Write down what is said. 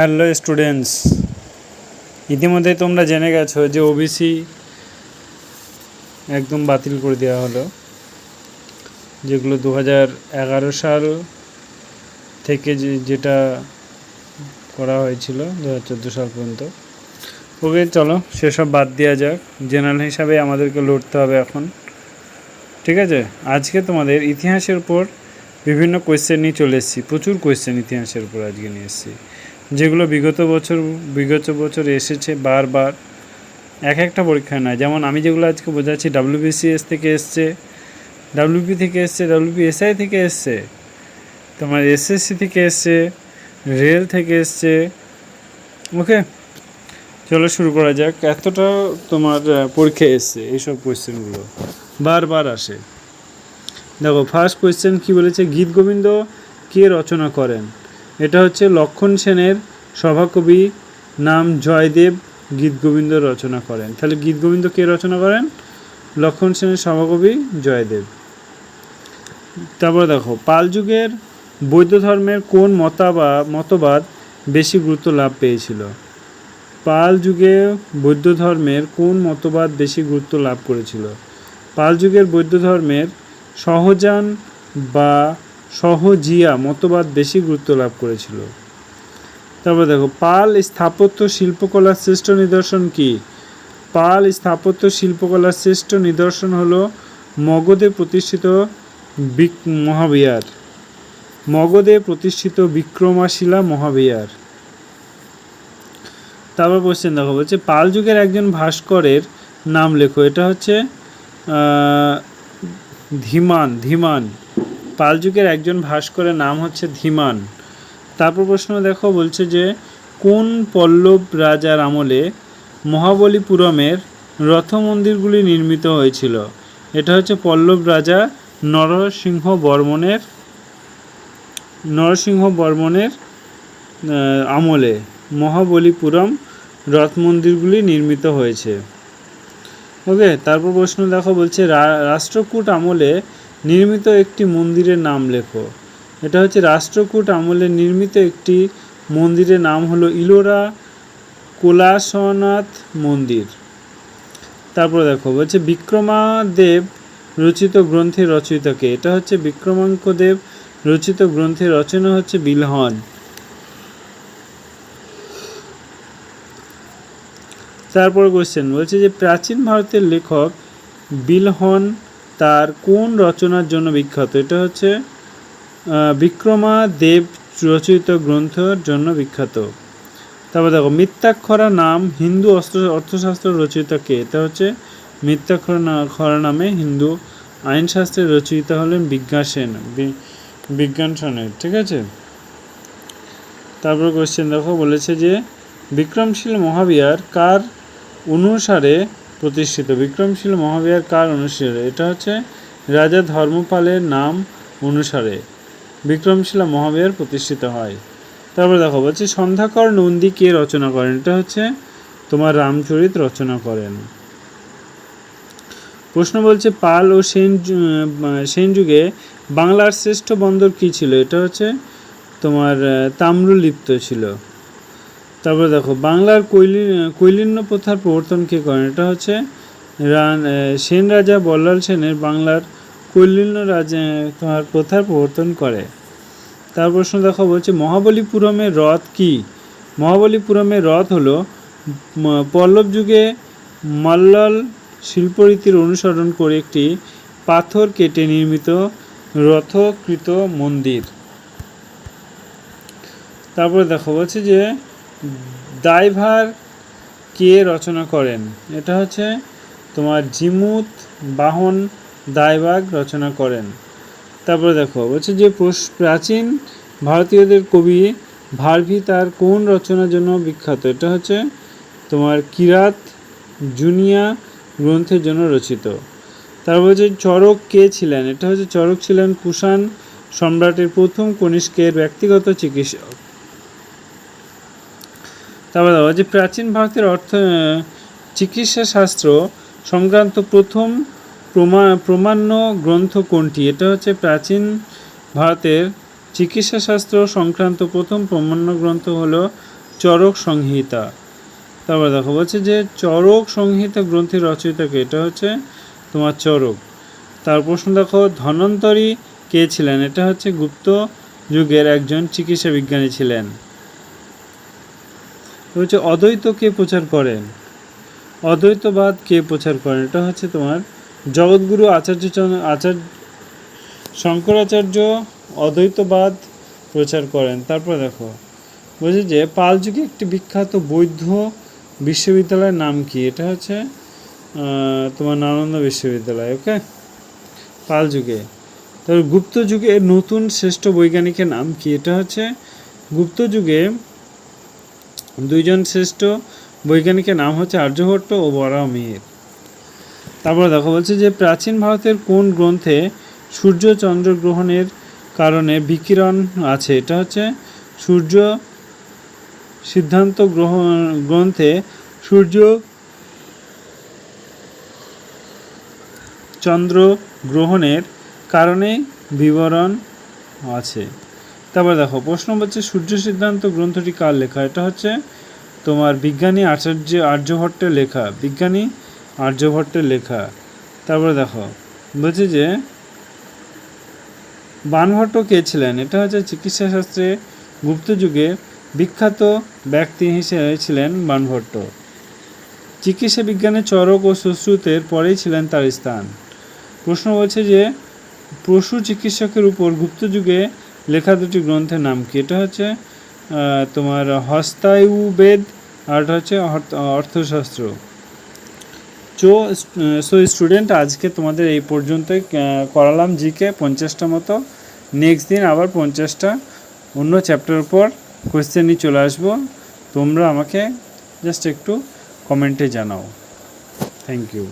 Hello students ইতিমধ্যে তোমরা জেনে গেছো যে ওবিসি একদম বাতিল করে দেওয়া হলো, যেগুলো দু এগারো সাল থেকে যেটা করা হয়েছিল দু হাজার চোদ্দ সাল পর্যন্ত। ওকে, চলো সেসব বাদ দেওয়া যাক। জেনারেল হিসাবে আমাদেরকে লড়তে হবে এখন। ঠিক আছে? আজকে তোমাদের ইতিহাসের উপর বিভিন্ন কোয়েশ্চেন চলে এসেছি। প্রচুর কোয়েশ্চেন ইতিহাসের উপর আজকে নিয়ে এসেছি। যেগুলো বিগত বছর বিগত বছর এসেছে বারবার এক একটা পরীক্ষায় নয়। যেমন আমি যেগুলো আজকে বোঝাচ্ছি ডাব্লিউবিসিএস থেকে এসছে ডাব্লিউপি থেকে এসছে ডাব্লিউপি এসআই থেকে এসছে তোমার এসএসসি থেকে এসছে রেল থেকে এসছে। ওকে? চলো শুরু করা যাক। এতটা তোমার আহ, পরীক্ষায় এসছে এইসব কোয়েশ্চেনগুলো বারবার আসে। দেখো ফার্স্ট কোয়েশ্চেন কি বলেছে? গীত গোবিন্দ কে রচনা করেন? এটা হচ্ছে লক্ষণ সেনের সভাকবি নাম জয়দেব গীত গোবিন্দ রচনা করেন। তাহলে গীত গোবিন্দ কে রচনা করেন? লক্ষণ সেনের সভাকবি জয়দেব। তারপরে দেখো, পাল যুগের বৌদ্ধ ধর্মের কোন মতাবা, মতবাদ বেশি গুরুত্ব লাভ পেয়েছিল? পাল যুগে বৌদ্ধ ধর্মের কোন মতবাদ বেশি গুরুত্ব লাভ করেছিল? পাল যুগের বৌদ্ধ ধর্মের সহজান বা সহজিয়া মতবাদ বেশি গুরুত্ব লাভ করেছিল। তারপর দেখো, পাল স্থাপত্য শিল্পকলার শ্রেষ্ঠ নিদর্শন কি? পাল স্থাপত্য শিল্পকলার শ্রেষ্ঠ নিদর্শন হলো মগধে প্রতিষ্ঠিত বিক মহাবিহার। মগধে প্রতিষ্ঠিত বিক্রমাশিলা মহাবিহার। তারপর কোশ্চেন দেখো, বলছে পাল যুগের একজন ভাস্করের নাম লেখো, এটা হচ্ছে ধীমান ধীমান। পাল যুগের একজন ভাস্করের নাম হচ্ছে ধীমান। তারপর প্রশ্ন দেখো, বলছে যে, কোন পল্লব রাজার আমলে মহাবলীপুরমের রথ মন্দিরগুলি নির্মিত হয়েছিল? এটা হচ্ছে পল্লব রাজা নরসিংহ বর্মনের নরসিংহ বর্মনের আমলে মহাবলীপুরম রথ মন্দিরগুলি নির্মিত হয়েছে। ওকে, তারপর প্রশ্ন দেখো, বলছে রাষ্ট্রকূট আমলে নির্মিত একটি মন্দিরের নাম লেখো। এটা হচ্ছে রাষ্ট্রকূট আমলে নির্মিত একটি মন্দিরের নাম হলো ইলোরা কোলাসনাথ মন্দির। তারপর দেখো, বলছে বিক্রমাদেব রচিত গ্রন্থের রচয়িতাকে এটা হচ্ছে বিক্রমাঙ্ক দেব রচিত গ্রন্থের রচনা হচ্ছে বিলহন। তারপর কোশ্চেন বলছে যে প্রাচীন ভারতের লেখক বিলহন তার কোন রচনার জন্য বিখ্যাত? এটা হচ্ছে বিক্রমা দেব রচিত গ্রন্থের জন্য বিখ্যাত। তারপর দেখো, মিথ্যাক্ষরা নাম হিন্দু অস্ত্র, অর্থশাস্ত্র রচয়িতা কে? এটা হচ্ছে মিথ্যাক্ষরা নামে হিন্দু আইনশাস্ত্রের রচয়িতা হলেন বিজ্ঞান সেন, বি- বিজ্ঞান সেনের, ঠিক আছে? তারপর কোশ্চেন দেখো, বলেছে যে, বিক্রমশীল মহাবিহার কার অনুসারে প্রতিষ্ঠিত বিক্রমশীল মহাবিহার কার অনুসারে। এটা হচ্ছে রাজা ধর্মপালের নাম অনুসারে বিক্রমশীলা মহাবিহার প্রতিষ্ঠিত হয়। তারপর দেখো, বলছি সন্ধ্যাকর নন্দী কে রচনা করেন? এটা হচ্ছে তোমার রামচরিত রচনা করেন। প্রশ্ন বলছে, পাল ও সেন সেন যুগে বাংলার শ্রেষ্ঠ বন্দর কী ছিল? এটা হচ্ছে তোমার তাম্রলিপ্ত ছিল। তারপরে দেখো, বাংলার কৈলি, কৈলিন্য প্রথার প্রবর্তন কে করেন? এটা হচ্ছে রান সেন রাজা বল্লাল সেনের বাংলার কৈলিন্য রাজা তোমার প্রথার প্রবর্তন করে। তার প্রশ্ন দেখো, বলছে মহাবলীপুরমের রথ কি? মহাবলীপুরমের রথ হলো পল্লব যুগে মাল্লাল শিল্পরীতির অনুসরণ করে একটি পাথর কেটে নির্মিত রথকৃত মন্দির। তারপরে দেখো, বলছে যে দায়ভার কে রচনা করেন? এটা হচ্ছে তোমার জিমুত বাহন দায়বাগ রচনা করেন। তারপরে দেখো, বলছে যে প্রাচীন ভারতীয়দের কবি ভারভি তার কোন রচনার জন্য বিখ্যাত? এটা হচ্ছে তোমার কিরাত জুনিয়া গ্রন্থের জন্য রচিত। তারপর হচ্ছে চরক কে ছিলেন? এটা হচ্ছে চরক ছিলেন কুষাণ সম্রাটের প্রথম কনিষ্কের ব্যক্তিগত চিকিৎসক তারপর দেখো যে প্রাচীন ভারতের অর্থ চিকিৎসা শাস্ত্র সংক্রান্ত প্রথম প্রমা, প্রমাণ্য গ্রন্থ কোনটি? এটা হচ্ছে প্রাচীন ভারতের চিকিৎসা শাস্ত্র সংক্রান্ত প্রথম প্রমাণ্য গ্রন্থ হলো চরক সংহিতা। তারপর দেখো, বলছে যে চরক সংহিতা গ্রন্থের রচয়িতাকে এটা হচ্ছে তোমার চরক। তার প্রশ্ন দেখো, ধন্বন্তরী কে ছিলেন? এটা হচ্ছে গুপ্ত যুগের একজন চিকিৎসা বিজ্ঞানী ছিলেন। হচ্ছে অদ্বৈত কে প্রচার করেন? অদ্বৈতবাদ কে প্রচার করেন? এটা হচ্ছে তোমার জগৎগুরু আচার্য আচার্য শঙ্করাচার্য অদ্বৈতবাদ প্রচার করেন। তারপর দেখো, বলছে যে পাল যুগে একটি বিখ্যাত বৌদ্ধ বিশ্ববিদ্যালয়ের নাম কি? এটা হচ্ছে তোমার নালন্দা বিশ্ববিদ্যালয় ওকে পাল যুগে। তারপর গুপ্ত যুগে নতুন শ্রেষ্ঠ বৈজ্ঞানিকের নাম কি? এটা হচ্ছে গুপ্ত যুগে দুইজন শ্রেষ্ঠ বৈজ্ঞানিকের নাম হচ্ছে আর্যভট্ট ও বরাহমিহির তারপর দেখো, বলছে যে প্রাচীন ভারতের কোন গ্রন্থে সূর্য চন্দ্র গ্রহণের কারণে বিকিরণ আছে? এটা হচ্ছে সূর্য সিদ্ধান্ত গ্রহণ গ্রন্থে সূর্য চন্দ্র গ্রহণের কারণে বিবরণ আছে। তারপর দেখো, প্রশ্ন হচ্ছে, সূর্য সিদ্ধান্ত গ্রন্থটি কার লেখা? এটা হচ্ছে তোমার বিজ্ঞানী আচার্য আর্যভট্টের লেখা, বিজ্ঞানী আর্যভট্টের লেখা। তারপরে দেখো, বলছে যে, বানভট্ট কে ছিলেন? এটা হচ্ছে চিকিৎসা শাস্ত্রে গুপ্ত যুগে বিখ্যাত ব্যক্তি হিসেবে ছিলেন বানভট্ট। চিকিৎসা বিজ্ঞানে চরক ও সুশ্রুতের পরেই ছিলেন তার স্থান। প্রশ্ন বলছে যে, পশু চিকিৎসকের উপর গুপ্ত যুগে লেখা দুটি গ্রন্থের নাম কি? এটা হচ্ছে তোমার হস্তায়ুবেদ আর এটা হচ্ছে অর্থ- অর্থশাস্ত্র। চো সো স্টুডেন্ট আজকে তোমাদের এই পর্যন্তই আহ, করালাম জিকে পঞ্চাশটা মতো। নেক্সট দিন আবার পঞ্চাশটা। অন্য চ্যাপ্টার পর কোয়েশ্চেন নিয়ে চলে আসব। তোমরা আমাকে জাস্ট একটু কমেন্টে জানাও। Thank you